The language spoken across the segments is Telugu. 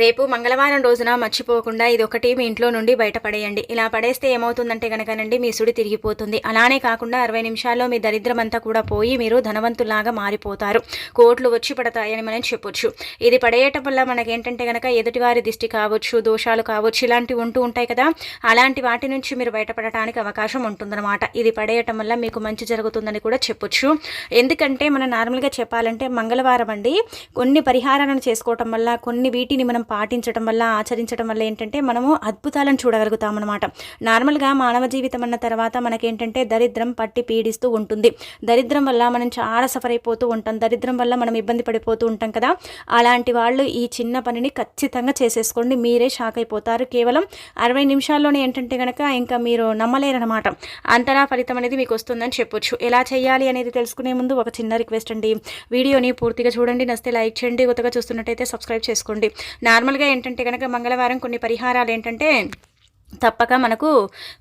రేపు మంగళవారం రోజున మర్చిపోకుండా ఇది ఒకటి మీ ఇంట్లో నుండి బయటపడేయండి. ఇలా పడేస్తే ఏమవుతుందంటే కనుకనండి మీ సుడి తిరిగిపోతుంది. అలానే కాకుండా అరవై నిమిషాల్లో మీ దరిద్రమంతా కూడా పోయి మీరు ధనవంతులాగా మారిపోతారు. కోట్లు వచ్చి పడతాయని మనం చెప్పొచ్చు. ఇది పడేయటం వల్ల మనకేంటంటే కనుక ఎదుటివారి దిష్టి కావచ్చు దోషాలు కావచ్చు ఇలాంటివి ఉంటూ ఉంటాయి కదా. అలాంటి వాటి నుంచి మీరు బయటపడటానికి అవకాశం ఉంటుందన్నమాట. ఇది పడేయటం వల్ల మీకు మంచి జరుగుతుందని కూడా చెప్పొచ్చు. ఎందుకంటే మనం నార్మల్గా చెప్పాలంటే మంగళవారం అండి. కొన్ని పరిహారాలను చేసుకోవటం వల్ల కొన్ని వీటిని మనం పాటించడం వల్ల ఆచరించడం వల్ల ఏంటంటే మనము అద్భుతాలను చూడగలుగుతాం అనమాట నార్మల్గా మానవ జీవితం అన్న తర్వాత మనకేంటంటే దరిద్రం పట్టి పీడిస్తూ ఉంటుంది. దరిద్రం వల్ల మనం చాలా సఫర్ అయిపోతూ ఉంటాం. దరిద్రం వల్ల మనం ఇబ్బంది పడిపోతూ ఉంటాం కదా. అలాంటి వాళ్ళు ఈ చిన్న పనిని ఖచ్చితంగా చేసేసుకోండి. మీరే షాక్ అయిపోతారు. కేవలం అరవై నిమిషాల్లోనే ఏంటంటే కనుక ఇంకా మీరు నమ్మలేరనమాట అంతలా ఫలితం అనేది మీకు వస్తుందని చెప్పొచ్చు. ఎలా చేయాలి అనేది తెలుసుకునే ముందు ఒక చిన్న రిక్వెస్ట్ అండి. వీడియోని పూర్తిగా చూడండి. నస్తే లైక్ చేయండి. కొత్తగా చూస్తున్నట్టయితే సబ్స్క్రైబ్ చేసుకోండి. నార్మల్గా ఏంటంటే కనుక మంగళవారం కొన్ని పరిహారాలు ఏంటంటే తప్పక మనకు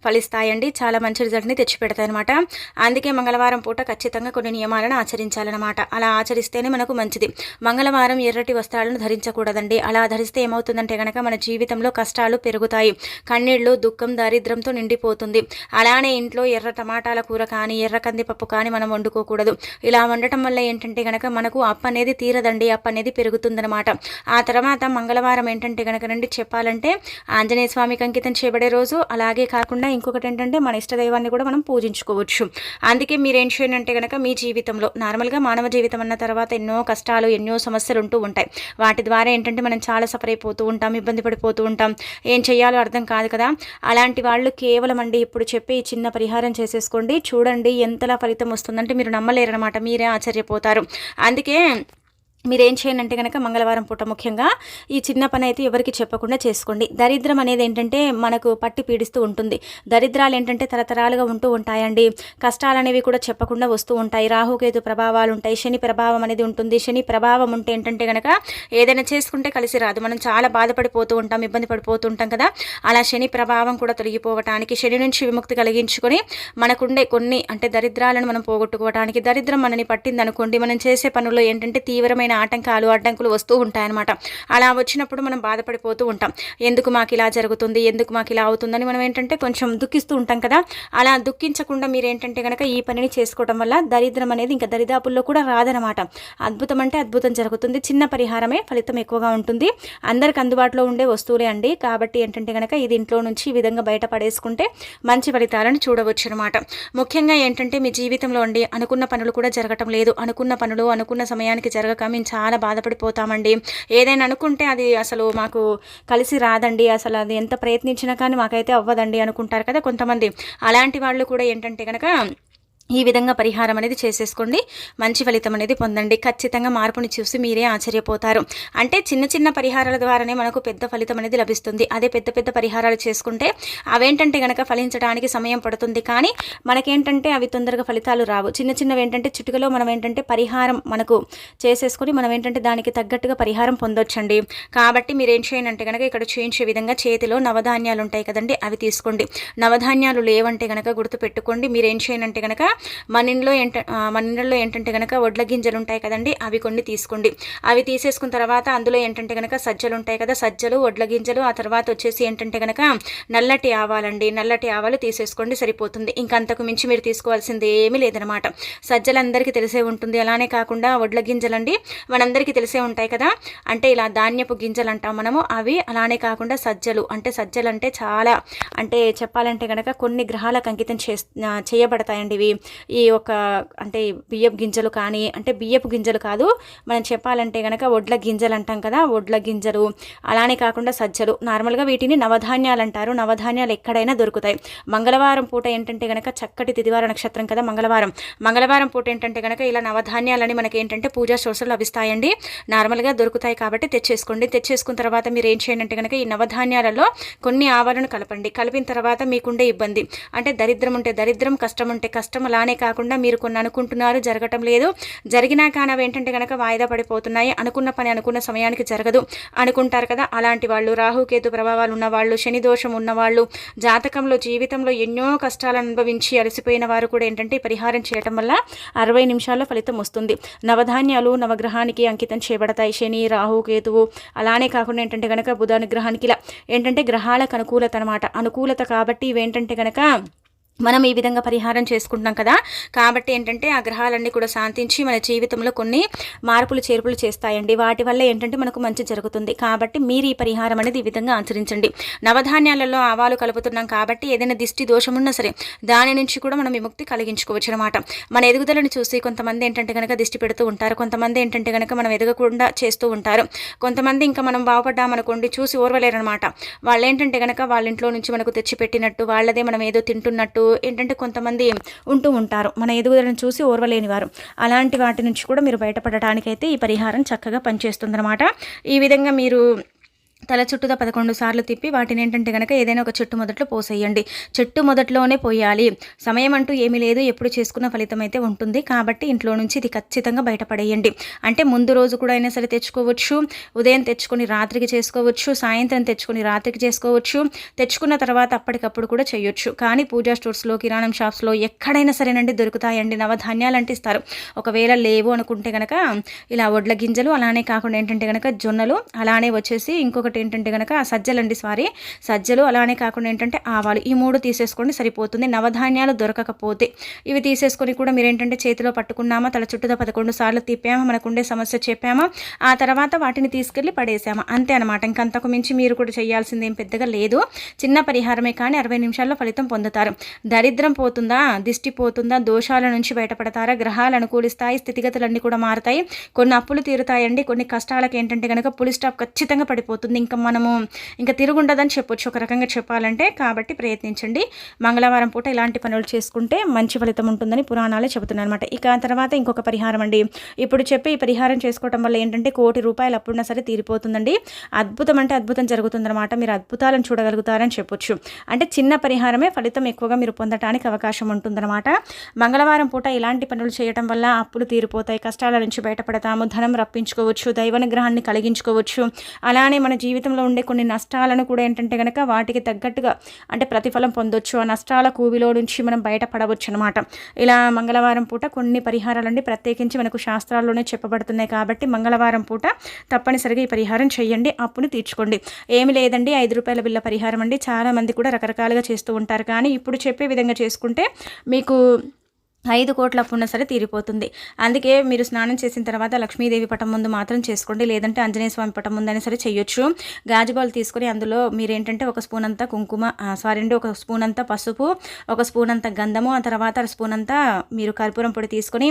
ఫలిస్తాయండి. చాలా మంచి రిజల్ట్ని తెచ్చిపెడతాయి అనమాట అందుకే మంగళవారం పూట ఖచ్చితంగా కొన్ని నియమాలను ఆచరించాలన్నమాట. అలా ఆచరిస్తేనే మనకు మంచిది. మంగళవారం ఎర్రటి వస్త్రాలను ధరించకూడదండి. అలా ధరిస్తే ఏమవుతుందంటే కనుక మన జీవితంలో కష్టాలు పెరుగుతాయి. కన్నీళ్ళు దుఃఖం దారిద్రంతో నిండిపోతుంది. అలానే ఇంట్లో ఎర్ర టమాటాల కూర కానీ ఎర్ర కందిపప్పు కానీ మనం వండుకోకూడదు. ఇలా వండటం వల్ల ఏంటంటే కనుక మనకు అప్పు అనేది తీరదండి. అప్పు అనేది పెరుగుతుందనమాట ఆ తర్వాత మంగళవారం ఏంటంటే కనుక నండి చెప్పాలంటే ఆంజనేయ స్వామికి అంకితం చేయబడి రోజు. అలాగే కాకుండా ఇంకొకటి ఏంటంటే మన ఇష్టదైవాన్ని కూడా మనం పూజించుకోవచ్చు. అందుకే మీరు ఏం చేయండి అంటే కనుక మీ జీవితంలో నార్మల్గా మానవ జీవితం అన్న తర్వాత ఎన్నో కష్టాలు ఎన్నో సమస్యలు ఉంటూ ఉంటాయి. వాటి ద్వారా ఏంటంటే మనం చాలా సఫర్ అయిపోతూ ఉంటాం ఇబ్బంది పడిపోతూ ఉంటాం. ఏం చేయాలో అర్థం కాదు కదా. అలాంటి వాళ్ళు కేవలం అండి ఇప్పుడు చెప్పి చిన్న పరిహారం చేసేసుకోండి. చూడండి ఎంతలా ఫలితం వస్తుందంటే మీరు నమ్మలేరనమాట మీరే ఆశ్చర్యపోతారు. అందుకే మీరేం చేయండి అంటే కనుక మంగళవారం పూట ముఖ్యంగా ఈ చిన్న పని అయితే ఎవరికి చెప్పకుండా చేసుకోండి. దరిద్రం అనేది ఏంటంటే మనకు పట్టి పీడిస్తూ ఉంటుంది. దరిద్రాలు ఏంటంటే తరతరాలుగా ఉంటూ ఉంటాయండి. కష్టాలు అనేవి కూడా చెప్పకుండా వస్తూ ఉంటాయి. రాహుకేతు ప్రభావాలు ఉంటాయి. శని ప్రభావం అనేది ఉంటుంది. శని ప్రభావం ఉంటే ఏంటంటే కనుక ఏదైనా చేసుకుంటే కలిసి రాదు. మనం చాలా బాధపడిపోతూ ఉంటాం ఇబ్బంది పడిపోతూ ఉంటాం కదా. అలా శని ప్రభావం కూడా తొలగిపోవటానికి శని నుంచి విముక్తి కలిగించుకొని మనకుండే కొన్ని అంటే దరిద్రాలను మనం పోగొట్టుకోవటానికి దరిద్రం మనని పట్టింది అనుకోండి మనం చేసే పనుల్లో ఏంటంటే తీవ్రమైన ఆటంకాలు అడ్డంకులు వస్తూ ఉంటాయన్నమాట. అలా వచ్చినప్పుడు మనం బాధపడిపోతూ ఉంటాం. ఎందుకు మాకు ఇలా జరుగుతుంది? ఎందుకు మాకు ఇలా అవుతుందని మనం ఏంటంటే కొంచెం దుఃఖిస్తూ ఉంటాం కదా. అలా దుఃఖించకుండా మీరు ఏంటంటే కనుక ఈ పనిని చేసుకోవడం వల్ల దరిద్రం అనేది ఇంకా దరిదాపుల్లో కూడా రాదనమాట అద్భుతం అంటే అద్భుతం జరుగుతుంది. చిన్న పరిహారమే ఫలితం ఎక్కువగా ఉంటుంది. అందరికి అందుబాటులో ఉండే వస్తువులే అండి. కాబట్టి ఏంటంటే కనుక ఇది ఇంట్లో నుంచి ఈ విధంగా బయట పడేసుకుంటే మంచి ఫలితాలను చూడవచ్చు అనమాట ముఖ్యంగా ఏంటంటే మీ జీవితంలో అండి అనుకున్న పనులు కూడా జరగటం లేదు. అనుకున్న పనులు అనుకున్న సమయానికి జరగక మేము చాలా బాధపడిపోతామండి. ఏదైనా అనుకుంటే అది అసలు మాకు కలిసి రాదండి. అసలు అది ఎంత ప్రయత్నించినా కానీ మాకైతే అవ్వదండి అనుకుంటారు కదా కొంతమంది. అలాంటి వాళ్ళు కూడా ఏంటంటే కనుక ఈ విధంగా పరిహారం అనేది చేసేసుకోండి. మంచి ఫలితం అనేది పొందండి. ఖచ్చితంగా మార్పుని చూసి మీరే ఆశ్చర్యపోతారు. అంటే చిన్న చిన్న పరిహారాల ద్వారానే మనకు పెద్ద ఫలితం అనేది లభిస్తుంది. అదే పెద్ద పెద్ద పరిహారాలు చేసుకుంటే అవేంటంటే కనుక ఫలించడానికి సమయం పడుతుంది. కానీ మనకేంటంటే అవి తొందరగా ఫలితాలు రావు. చిన్న చిన్నవి ఏంటంటే చిటుకలో మనం ఏంటంటే పరిహారం మనకు చేసేసుకొని మనం ఏంటంటే దానికి తగ్గట్టుగా పరిహారం పొందొచ్చండి. కాబట్టి మీరు ఏం చేయనంటే కనుక ఇక్కడ చేయించే విధంగా చేతిలో నవధాన్యాలు ఉంటాయి కదండి అవి తీసుకోండి. నవధాన్యాలు లేవంటే కనుక గుర్తు పెట్టుకోండి మీరు ఏం చేయనంటే కనుక మన ఇంట్లో ఏంట మన ఇంట్లో ఏంటంటే కనుక వడ్ల గింజలు ఉంటాయి కదండి అవి కొన్ని తీసుకోండి. అవి తీసేసుకున్న తర్వాత అందులో ఏంటంటే కనుక సజ్జలు ఉంటాయి కదా సజ్జలు వడ్ల గింజలు ఆ తర్వాత వచ్చేసి ఏంటంటే కనుక నల్లటి ఆవాలండి. నల్లటి ఆవాలు తీసేసుకోండి సరిపోతుంది. ఇంకంతకు అంతకు మించి మీరు తీసుకోవాల్సింది ఏమీ లేదనమాట. సజ్జలు అందరికీ తెలిసే ఉంటుంది. అలానే కాకుండా వడ్ల గింజలండి మనందరికీ తెలిసే ఉంటాయి కదా. అంటే ఇలా ధాన్యపు గింజలు అంటాం మనము అవి అలానే కాకుండా సజ్జలు. అంటే సజ్జలు అంటే చాలా అంటే చెప్పాలంటే కనుక కొన్ని గ్రహాలకు అంకితం చేయబడతాయండి ఇవి. ఈ ఒక అంటే బియ్యపు గింజలు కానీ అంటే బియ్యపు గింజలు కాదు మనం చెప్పాలంటే కనుక వడ్ల గింజలు అంటాం కదా వడ్ల గింజలు అలానే కాకుండా సజ్జలు. నార్మల్గా వీటిని నవధాన్యాలు అంటారు. నవధాన్యాలు ఎక్కడైనా దొరుకుతాయి. మంగళవారం పూట ఏంటంటే కనుక చక్కటి తిదివార నక్షత్రం కదా మంగళవారం. మంగళవారం పూట ఏంటంటే కనుక ఇలా నవధాన్యాలని మనకి ఏంటంటే పూజా సోర్సులు లభిస్తాయండి. నార్మల్గా దొరుకుతాయి కాబట్టి తెచ్చేసుకోండి. తెచ్చేసుకున్న తర్వాత మీరు ఏం చేయండి అంటే కనుక ఈ నవధాన్యాలలో కొన్ని ఆవాలను కలపండి. కలిపిన తర్వాత మీకుండే ఇబ్బంది. అంటే దరిద్రం ఉంటే దరిద్రం కష్టం ఉంటే కష్టం అలానే కాకుండా మీరు కొన్ని అనుకుంటున్నారు జరగటం లేదు. జరిగినా కానీ అవి ఏంటంటే కనుక వాయిదా పడిపోతున్నాయి. అనుకున్న పని అనుకున్న సమయానికి జరగదు అనుకుంటారు కదా. అలాంటి వాళ్ళు రాహుకేతు ప్రభావాలు ఉన్నవాళ్ళు శని దోషం ఉన్నవాళ్ళు జాతకంలో జీవితంలో ఎన్నో కష్టాలు అనుభవించి అలసిపోయిన వారు కూడా ఏంటంటే పరిహారం చేయటం వల్ల అరవై నిమిషాల్లో ఫలితం వస్తుంది. నవధాన్యాలు నవగ్రహానికి అంకితం చేయబడతాయి. శని రాహు కేతువు అలానే కాకుండా ఏంటంటే కనుక బుధ అనుగ్రహానికి ఇలా ఏంటంటే గ్రహాలకు అనుకూలత అనమాట అనుకూలత కాబట్టి ఇవేంటంటే కనుక మనం ఈ విధంగా పరిహారం చేసుకుంటున్నాం కదా. కాబట్టి ఏంటంటే ఆ గ్రహాలన్నీ కూడా శాంతించి మన జీవితంలో కొన్ని మార్పులు చేర్పులు చేస్తాయండి. వాటి వల్ల ఏంటంటే మనకు మంచి జరుగుతుంది. కాబట్టి మీరు ఈ పరిహారం అనేది ఈ విధంగా ఆచరించండి. నవధాన్యాలలో ఆవాలు కలుపుతున్నాం కాబట్టి ఏదైనా దిష్టి దోషం ఉన్నా సరే దాని నుంచి కూడా మనం విముక్తి కలిగించుకోవచ్చు అనమాట మన ఎదుగుదలను చూసి కొంతమంది ఏంటంటే కనుక దిష్టి పెడుతూ ఉంటారు. కొంతమంది ఏంటంటే కనుక మనం ఎదగకుండా చేస్తూ ఉంటారు. కొంతమంది ఇంకా మనం బాగుపడ్డామనుకోండి చూసి ఓర్వలేరనమాట వాళ్ళు ఏంటంటే కనుక వాళ్ళ ఇంట్లో నుంచి మనకు తెచ్చిపెట్టినట్టు వాళ్ళదే మనం ఏదో తింటున్నట్టు ఏంటంటే కొంతమంది ఉంటూ ఉంటారు. మన ఎదుగుదలను చూసి ఓర్వలేని వారు అలాంటి వాటి నుంచి కూడా మీరు బయటపడటానికైతే ఈ పరిహారం చక్కగా పనిచేస్తుందన్నమాట. ఈ విధంగా మీరు తల చుట్టూతో పదకొండు సార్లు తిప్పి వాటిని ఏంటంటే కనుక ఏదైనా ఒక చెట్టు మొదట్లో పోసేయండి. చెట్టు మొదట్లోనే పోయాలి. సమయం అంటూ ఏమీ లేదు. ఎప్పుడు చేసుకున్న ఫలితం అయితే ఉంటుంది. కాబట్టి ఇంట్లో నుంచి ఇది ఖచ్చితంగా బయటపడేయండి. అంటే ముందు రోజు కూడా అయినా సరే తెచ్చుకోవచ్చు. ఉదయం తెచ్చుకొని రాత్రికి చేసుకోవచ్చు. సాయంత్రం తెచ్చుకొని రాత్రికి చేసుకోవచ్చు. తెచ్చుకున్న తర్వాత అప్పటికప్పుడు కూడా చేయొచ్చు. కానీ పూజా స్టోర్స్లో కిరాణం షాప్స్లో ఎక్కడైనా సరేనండి దొరుకుతాయండి. నవధాన్యాలు అంటే ఇస్తారు. ఒకవేళ లేవు అనుకుంటే కనుక ఇలా వడ్ల గింజలు అలానే కాకుండా ఏంటంటే కనుక జొన్నలు అలానే వచ్చేసి ఇంకొక ఇంకొకటి ఏంటంటే కనుక సజ్జలండి సారీ. సజ్జలు అలానే కాకుండా ఏంటంటే ఆవాలు. ఈ మూడు తీసేసుకోండి సరిపోతుంది. నవధాన్యాలు దొరకకపోతే ఇవి తీసేసుకొని కూడా మీరు ఏంటంటే చేతిలో పట్టుకున్నామా తల చుట్టూతో పదకొండు సార్లు తిప్పామా మనకుండే సమస్య చెప్పామా ఆ తర్వాత వాటిని తీసుకెళ్ళి పడేసామా. అంతే అనమాట ఇంకంతకు మించి మీరు కూడా చేయాల్సింది ఏం పెద్దగా లేదు. చిన్న పరిహారమే కానీ అరవై నిమిషాల్లో ఫలితం పొందుతారు. దరిద్రం పోతుందా? దిష్టి పోతుందా? దోషాల నుంచి బయటపడతారా? గ్రహాలు అనుకూలిస్తాయి. స్థితిగతులన్నీ కూడా మారుతాయి. కొన్ని అప్పులు తీరుతాయండి. కొన్ని కష్టాలకు ఏంటంటే కనుక పులి స్టాప్ ఖచ్చితంగా పడిపోతుంది. ఇంకా మనము ఇంకా తిరుగుండదని చెప్పొచ్చు. ఒక రకంగా చెప్పాలంటే కాబట్టి ప్రయత్నించండి. మంగళవారం పూట ఇలాంటి పనులు చేసుకుంటే మంచి ఫలితం ఉంటుందని పురాణాలే చెబుతున్నాయి అనమాట ఇక తర్వాత ఇంకొక పరిహారం అండి. ఇప్పుడు చెప్పి ఈ పరిహారం చేసుకోవడం వల్ల ఏంటంటే కోటి రూపాయలు అప్పుడున్నా సరే తీరిపోతుందండి. అద్భుతం అంటే అద్భుతం జరుగుతుందన్నమాట. మీరు అద్భుతాలను చూడగలుగుతారని చెప్పొచ్చు. అంటే చిన్న పరిహారమే ఫలితం ఎక్కువగా మీరు పొందడానికి అవకాశం ఉంటుందన్నమాట. మంగళవారం పూట ఇలాంటి పనులు చేయటం వల్ల అప్పులు తీరిపోతాయి. కష్టాల నుంచి బయటపడతాము. ధనం రప్పించుకోవచ్చు. దైవనుగ్రహాన్ని కలిగించుకోవచ్చు. అలానే మన జీవితం జీవితంలో ఉండే కొన్ని నష్టాలను కూడా ఏంటంటే కనుక వాటికి తగ్గట్టుగా అంటే ప్రతిఫలం పొందొచ్చు. ఆ నష్టాల కూవిలో నుంచి మనం బయటపడవచ్చు అనమాట ఇలా మంగళవారం పూట కొన్ని పరిహారాలండి. ప్రత్యేకించి మనకు శాస్త్రాల్లోనే చెప్పబడుతున్నాయి కాబట్టి మంగళవారం పూట తప్పనిసరిగా ఈ పరిహారం చేయండి. అప్పును తీర్చుకోండి. ఏమి లేదండి. ఐదు రూపాయల బిల్ల పరిహారం అండి. చాలామంది కూడా రకరకాలుగా చేస్తూ ఉంటారు. కానీ ఇప్పుడు చెప్పే విధంగా చేసుకుంటే మీకు ఐదు కోట్ల అప్పు ఉన్నా సరే తీరిపోతుంది. అందుకే మీరు స్నానం చేసిన తర్వాత లక్ష్మీదేవి పటం ముందు మాత్రం చేసుకోండి. లేదంటే ఆంజనేయ స్వామి పటం ముందు సరే చేయొచ్చు. గాజుబాల్ తీసుకొని అందులో మీరేంటంటే ఒక స్పూన్ అంతా కుంకుమ సారీ అండి ఒక స్పూన్ అంతా పసుపు ఒక స్పూన్ అంతా గంధము ఆ తర్వాత స్పూన్ అంతా మీరు కర్పూరం పొడి తీసుకొని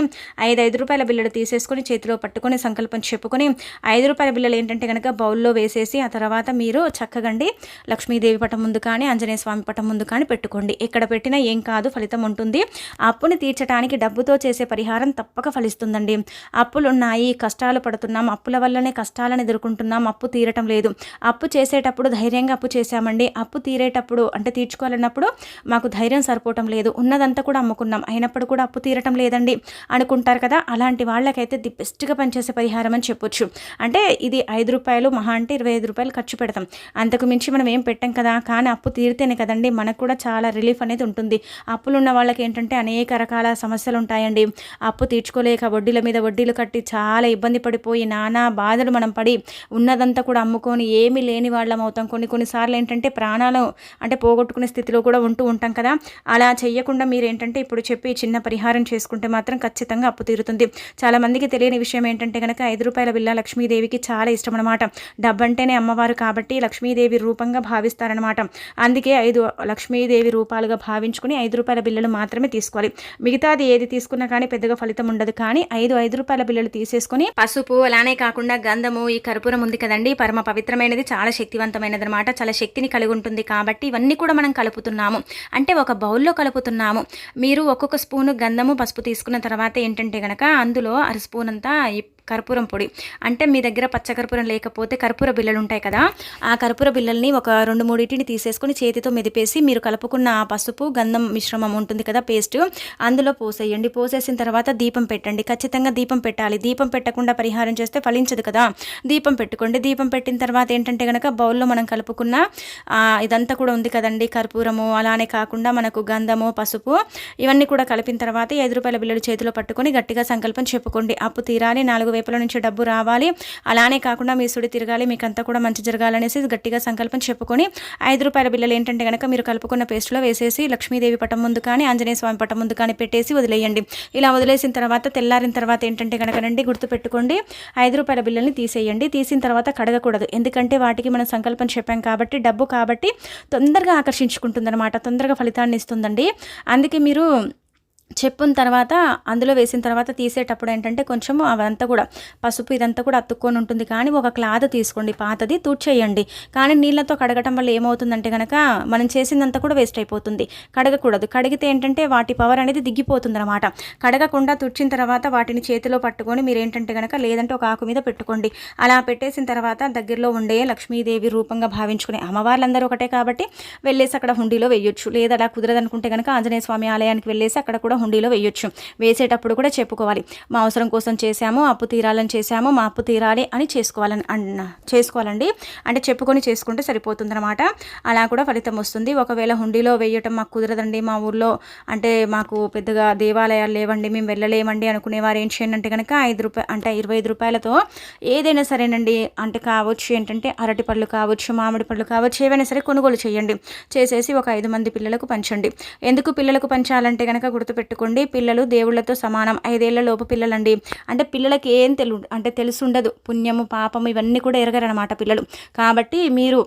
ఐదు ఐదు రూపాయల బిల్లలు తీసేసుకొని చేతిలో పట్టుకొని సంకల్పం చెప్పుకొని ఐదు రూపాయల బిల్లలు ఏంటంటే కనుక బౌల్లో వేసేసి ఆ తర్వాత మీరు చక్కగండి లక్ష్మీదేవి పటం ముందు కానీ ఆంజనేయ స్వామి పటం ముందు కానీ పెట్టుకోండి. ఎక్కడ పెట్టినా ఏం కాదు ఫలితం ఉంటుంది. అప్పుని తీర్చ తీర్చడానికి డబ్బుతో చేసే పరిహారం తప్పక ఫలిస్తుందండి. అప్పులున్నాయి కష్టాలు పడుతున్నాం అప్పుల వల్లనే కష్టాలను ఎదుర్కొంటున్నాం అప్పు తీరటం లేదు. అప్పు చేసేటప్పుడు ధైర్యంగా అప్పు చేశామండి. అప్పు తీరేటప్పుడు అంటే తీర్చుకోవాలన్నప్పుడు మాకు ధైర్యం సరిపోవటం లేదు. ఉన్నదంతా కూడా అమ్ముకున్నాం. అయినప్పుడు కూడా అప్పు తీరటం లేదండి అనుకుంటారు కదా. అలాంటి వాళ్ళకైతే ది బెస్ట్గా పనిచేసే పరిహారం అని చెప్పొచ్చు. అంటే ఇది ఐదు రూపాయలు మహా అంటే ఇరవై ఐదు రూపాయలు ఖర్చు పెడతాం. అంతకు మించి మనం ఏం పెట్టాం కదా. కానీ అప్పు తీరితేనే కదండి మనకు కూడా చాలా రిలీఫ్ అనేది ఉంటుంది. అప్పులు ఉన్న వాళ్ళకి ఏంటంటే అనేక రకాల సమస్యలు ఉంటాయండి అప్పు తీర్చుకోలేక వడ్డీల మీద వడ్డీలు కట్టి చాలా ఇబ్బంది పడిపోయి నానా బాధలు మనం పడి ఉన్నదంతా కూడా అమ్ముకొని ఏమీ లేని వాళ్ళం అవుతాం. కొన్ని కొన్నిసార్లు ఏంటంటే ప్రాణాలు అంటే పోగొట్టుకునే స్థితిలో కూడా ఉంటూ ఉంటాం కదా. అలా చేయకుండా మీరు ఏంటంటే ఇప్పుడు చెప్పి చిన్న పరిహారం చేసుకుంటే మాత్రం ఖచ్చితంగా అప్పు తీరుతుంది. చాలామందికి తెలియని విషయం ఏంటంటే కనుక ఐదు రూపాయల బిల్ల లక్ష్మీదేవికి చాలా ఇష్టం అనమాట డబ్బంటేనే అమ్మవారు కాబట్టి లక్ష్మీదేవి రూపంగా భావిస్తారనమాట అందుకే ఐదు లక్ష్మీదేవి రూపాలుగా భావించుకుని ఐదు రూపాయల బిల్లలు మాత్రమే తీసుకోవాలి. మిగతా మిగతాది ఏది తీసుకున్నా కానీ పెద్దగా ఫలితం ఉండదు. కానీ ఐదు ఐదు రూపాయల బిల్లలు తీసేసుకుని పసుపు అలానే కాకుండా గంధము ఈ కర్పూరం ఉంది కదండి. పరమ పవిత్రమైనది చాలా శక్తివంతమైనది అనమాట చాలా శక్తిని కలిగి ఉంటుంది కాబట్టి ఇవన్నీ కూడా మనం కలుపుతున్నాము. అంటే ఒక బౌల్లో కలుపుతున్నాము. మీరు ఒక్కొక్క స్పూను గంధము పసుపు తీసుకున్న తర్వాత ఏంటంటే గనక అందులో అర స్పూన్ అంతా కర్పూరం పొడి. అంటే మీ దగ్గర పచ్చకర్పూరం లేకపోతే కర్పూర బిళ్ళలు ఉంటాయి కదా ఆ కర్పూర బిళ్ళల్ని ఒక రెండు మూడింటిని తీసేసుకొని చేతితో మెదిపేసి మీరు కలుపుకున్న ఆ పసుపు గంధం మిశ్రమం ఉంటుంది కదా పేస్ట్ అందులో పోసేయండి. పోసేసిన తర్వాత దీపం పెట్టండి. ఖచ్చితంగా దీపం పెట్టాలి. దీపం పెట్టకుండా పరిహారం చేస్తే ఫలించదు కదా. దీపం పెట్టుకోండి. దీపం పెట్టిన తర్వాత ఏంటంటే కనుక బౌల్లో మనం కలుపుకున్న ఇదంతా కూడా ఉంది కదండి కర్పూరము. అలానే కాకుండా మనకు గంధము పసుపు ఇవన్నీ కూడా కలిపిన తర్వాత ఐదు రూపాయల బిల్లులు చేతిలో పట్టుకొని గట్టిగా సంకల్పం చెప్పుకోండి. అప్పు తీరాలి. నాలుగు వైపుల నుంచి డబ్బు రావాలి. అలానే కాకుండా మీ సుడి తిరగాలి మీకు అంతా కూడా మంచి జరగాలనేసి గట్టిగా సంకల్పం చెప్పుకొని ఐదు రూపాయల బిల్లలు ఏంటంటే కనుక మీరు కలుపుకున్న పేస్ట్లో వేసేసి లక్ష్మీదేవి పటం ముందు కానీ ఆంజనేయ స్వామి పటం ముందు కానీ పెట్టేసి వదిలేయండి. ఇలా వదిలేసిన తర్వాత తెల్లారిన తర్వాత ఏంటంటే కనుక రండి గుర్తుపెట్టుకోండి ఐదు రూపాయల బిల్లల్ని తీసేయండి. తీసిన తర్వాత కడగకూడదు. ఎందుకంటే వాటికి మనం సంకల్పం చెప్పాం కాబట్టి డబ్బు కాబట్టి తొందరగా ఆకర్షించుకుంటుందన్నమాట. తొందరగా ఫలితాన్ని ఇస్తుందండి. అందుకే మీరు చెప్పిన తర్వాత అందులో వేసిన తర్వాత తీసేటప్పుడు ఏంటంటే కొంచెం అవంతా కూడా పసుపు ఇదంతా కూడా అతుక్కొని ఉంటుంది. కానీ ఒక క్లాత్ తీసుకోండి పాతది తుడ్చేయండి. కానీ నీళ్ళతో కడగటం వల్ల ఏమవుతుందంటే కనుక మనం చేసిందంతా కూడా వేస్ట్ అయిపోతుంది. కడగకూడదు. కడిగితే ఏంటంటే వాటి పవర్ అనేది దిగిపోతుంది అనమాట కడగకుండా తుడిచిన తర్వాత వాటిని చేతిలో పట్టుకొని మీరు ఏంటంటే కనుక లేదంటే ఒక ఆకు మీద పెట్టుకోండి. అలా పెట్టేసిన తర్వాత దగ్గరలో ఉండే లక్ష్మీదేవి రూపంగా భావించుకునే అమ్మవార్లందరూ ఒకటే కాబట్టి వెళ్ళేసి అక్కడ హుండీలో వేయొచ్చు. లేదా అలా కుదరదనుకుంటే కనుక ఆంజనేయ స్వామి ఆలయానికి వెళ్ళేసి అక్కడ కూడా హుండీలో వేయొచ్చు. వేసేటప్పుడు కూడా చెప్పుకోవాలి. మా అవసరం కోసం చేశాము అప్పు తీరాలని చేశాము మా అప్పు తీరాలి అని చేసుకోవాలని అన్న చేసుకోవాలండి. అంటే చెప్పుకొని చేసుకుంటే సరిపోతుందన్నమాట. అలా కూడా ఫలితం వస్తుంది. ఒకవేళ హుండీలో వేయటం మాకు కుదరదండి మా ఊర్లో అంటే మాకు పెద్దగా దేవాలయాలు లేవండి మేము వెళ్ళలేమండి అనుకునేవారు ఏం చేయండి అంటే కనుక ఐదు రూపాయ అంటే ఇరవై ఐదు రూపాయలతో ఏదైనా సరేనండి. అంటే కావచ్చు ఏంటంటే అరటి పళ్ళు కావచ్చు మామిడి పళ్ళు కావచ్చు ఏవైనా సరే కొనుగోలు చేయండి. చేసేసి ఒక ఐదు మంది పిల్లలకు పంచండి. ఎందుకు పిల్లలకు పంచాలంటే కనుక గుర్తుపెట్టు పెట్టుకోండి. పిల్లలు దేవుళ్ళతో సమానం. ఐదేళ్ళ లోపు పిల్లలండి. అంటే పిల్లలకి ఏం తెలు అంటే తెలుసుండదు. పుణ్యము పాపము ఇవన్నీ కూడా ఎరగరనమాట పిల్లలు. కాబట్టి మీరు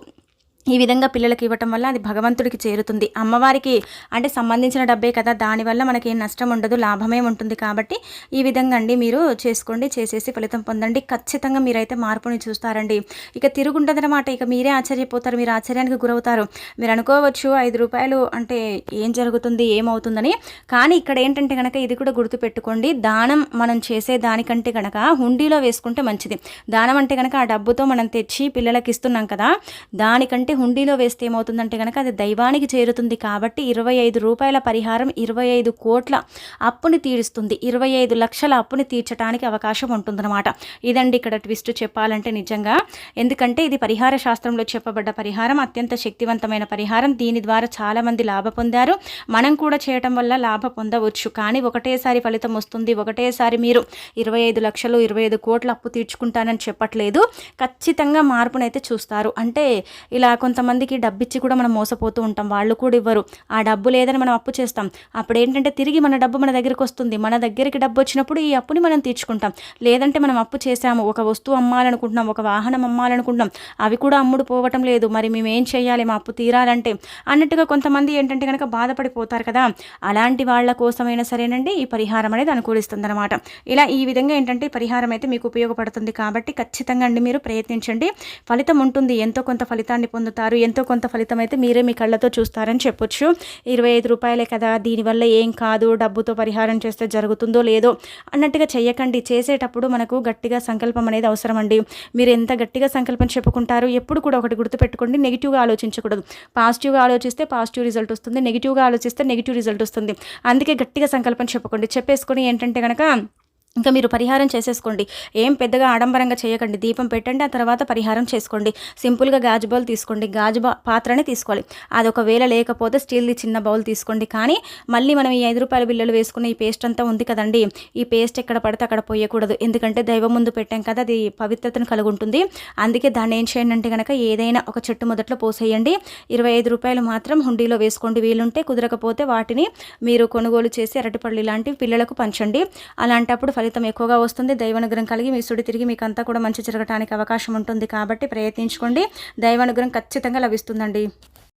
ఈ విధంగా పిల్లలకి ఇవ్వటం వల్ల అది భగవంతుడికి చేరుతుంది. అమ్మవారికి అంటే సంబంధించిన డబ్బే కదా దానివల్ల మనకి ఏం నష్టం ఉండదు లాభమే ఉంటుంది కాబట్టి ఈ విధంగా అండి మీరు చేసుకోండి చేసేసి ఫలితం పొందండి. ఖచ్చితంగా మీరైతే మార్పుని చూస్తారండి. ఇక తిరుగుండదనమాట ఇక మీరే ఆశ్చర్యపోతారు మీరు ఆశ్చర్యానికి గురవుతారు. మీరు అనుకోవచ్చు ఐదు రూపాయలు అంటే ఏం జరుగుతుంది ఏమవుతుందని. కానీ ఇక్కడ ఏంటంటే కనుక ఇది కూడా గుర్తుపెట్టుకోండి దానం మనం చేసే దానికంటే కనుక హుండీలో వేసుకుంటే మంచిది. దానం అంటే కనుక ఆ డబ్బుతో మనం తెచ్చి పిల్లలకి ఇస్తున్నాం కదా దానికంటే హుండీలో వేస్తే ఏమవుతుందంటే కనుక అది దైవానికి చేరుతుంది కాబట్టి ఇరవై ఐదు రూపాయల పరిహారం ఇరవై ఐదు కోట్ల అప్పుని తీరుస్తుంది. ఇరవై ఐదు లక్షల అప్పుని తీర్చడానికి అవకాశం ఉంటుందన్నమాట. ఇదండి ఇక్కడ ట్విస్ట్ చెప్పాలంటే నిజంగా. ఎందుకంటే ఇది పరిహార శాస్త్రంలో చెప్పబడ్డ పరిహారం అత్యంత శక్తివంతమైన పరిహారం. దీని ద్వారా చాలామంది లాభ పొందారు. మనం కూడా చేయటం వల్ల లాభ పొందవచ్చు. కానీ ఒకటేసారి ఫలితం వస్తుంది. ఒకటేసారి మీరు ఇరవై ఐదు లక్షలు ఇరవై ఐదు కోట్ల అప్పు తీర్చుకుంటానని చెప్పట్లేదు. ఖచ్చితంగా మార్పునైతే చూస్తారు. అంటే ఇలా కొంతమందికి డబ్బు ఇచ్చి కూడా మనం మోసపోతూ ఉంటాం. వాళ్ళు కూడా ఇవ్వరు. ఆ డబ్బు లేదని మనం అప్పు చేస్తాం. అప్పుడు ఏంటంటే తిరిగి మన డబ్బు మన దగ్గరికి వస్తుంది. మన దగ్గరికి డబ్బు వచ్చినప్పుడు ఈ అప్పుని మనం తీర్చుకుంటాం. లేదంటే మనం అప్పు చేసాము ఒక వస్తువు అమ్మాలనుకుంటున్నాం. ఒక వాహనం అమ్మాలనుకుంటున్నాం. అవి కూడా అమ్ముడు పోవటం లేదు. మరి మేము ఏం చేయాలి? మా అప్పు తీరాలంటే అన్నట్టుగా కొంతమంది ఏంటంటే కనుక బాధపడిపోతారు కదా. అలాంటి వాళ్ళ కోసమైనా సరేనండి. ఈ పరిహారం అనేది అనుకూలిస్తుంది అనమాట ఇలా ఈ విధంగా ఏంటంటే పరిహారం అయితే మీకు ఉపయోగపడుతుంది కాబట్టి ఖచ్చితంగా అండి మీరు ప్రయత్నించండి. ఫలితం ఉంటుంది. ఎంతో కొంత ఫలితాన్ని పొందుతారు. పొందుతారు ఎంతో కొంత ఫలితం అయితే మీరే మీ కళ్ళతో చూస్తారని చెప్పొచ్చు. ఇరవై ఐదు రూపాయలే కదా దీనివల్ల ఏం కాదు డబ్బుతో పరిహారం చేస్తే జరుగుతుందో లేదో అన్నట్టుగా చెయ్యకండి. చేసేటప్పుడు మనకు గట్టిగా సంకల్పం అనేది అవసరం అండి మీరు ఎంత గట్టిగా సంకల్పం చెప్పుకుంటారు ఎప్పుడు కూడా ఒకటి గుర్తుపెట్టుకోండి నెగిటివ్గా ఆలోచించకూడదు. పాజిటివ్గా ఆలోచిస్తే పాజిటివ్ రిజల్ట్ వస్తుంది నెగిటివ్గా ఆలోచిస్తే నెగిటివ్ రిజల్ట్ వస్తుంది. అందుకే గట్టిగా సంకల్పం చెప్పుకోండి. చెప్పేసుకొని ఏంటంటే కనుక ఇంకా మీరు పరిహారం చేసేసుకోండి. ఏం పెద్దగా ఆడంబరంగా చేయకండి. దీపం పెట్టండి ఆ తర్వాత పరిహారం చేసుకోండి. సింపుల్గా గాజు బౌల్ తీసుకోండి. గాజు పాత్రనే తీసుకోవాలి. అది ఒకవేళ లేకపోతే స్టీల్ది చిన్న బౌల్ తీసుకోండి. కానీ మళ్ళీ మనం ఈ ఐదు రూపాయల బిల్లలు వేసుకున్న ఈ పేస్ట్ అంతా ఉంది కదండి. ఈ పేస్ట్ ఎక్కడ పడితే అక్కడ పోయకూడదు. ఎందుకంటే దైవం ముందు పెట్టాం కదా అది పవిత్రతను కలిగి ఉంటుంది అందుకే దాన్ని ఏం చేయండి అంటే కనుక ఏదైనా ఒక చెట్టు మొదట్లో పోసేయండి. ఇరవై ఐదు రూపాయలు మాత్రం హుండీలో వేసుకోండి. వీలుంటే కుదరకపోతే వాటిని మీరు కొనుగోలు చేసి అరటిపళ్ళు ఇలాంటివి పిల్లలకు పంచండి. అలాంటప్పుడు ఫలి ఫలితం ఎక్కువగా వస్తుంది. దైవానుగ్రహం కలిగి మీ సుడి తిరిగి మీకు అంతా కూడా మంచి జరగడానికి అవకాశం ఉంటుంది కాబట్టి ప్రయత్నించుకోండి. దైవానుగ్రహం ఖచ్చితంగా లభిస్తుందండి.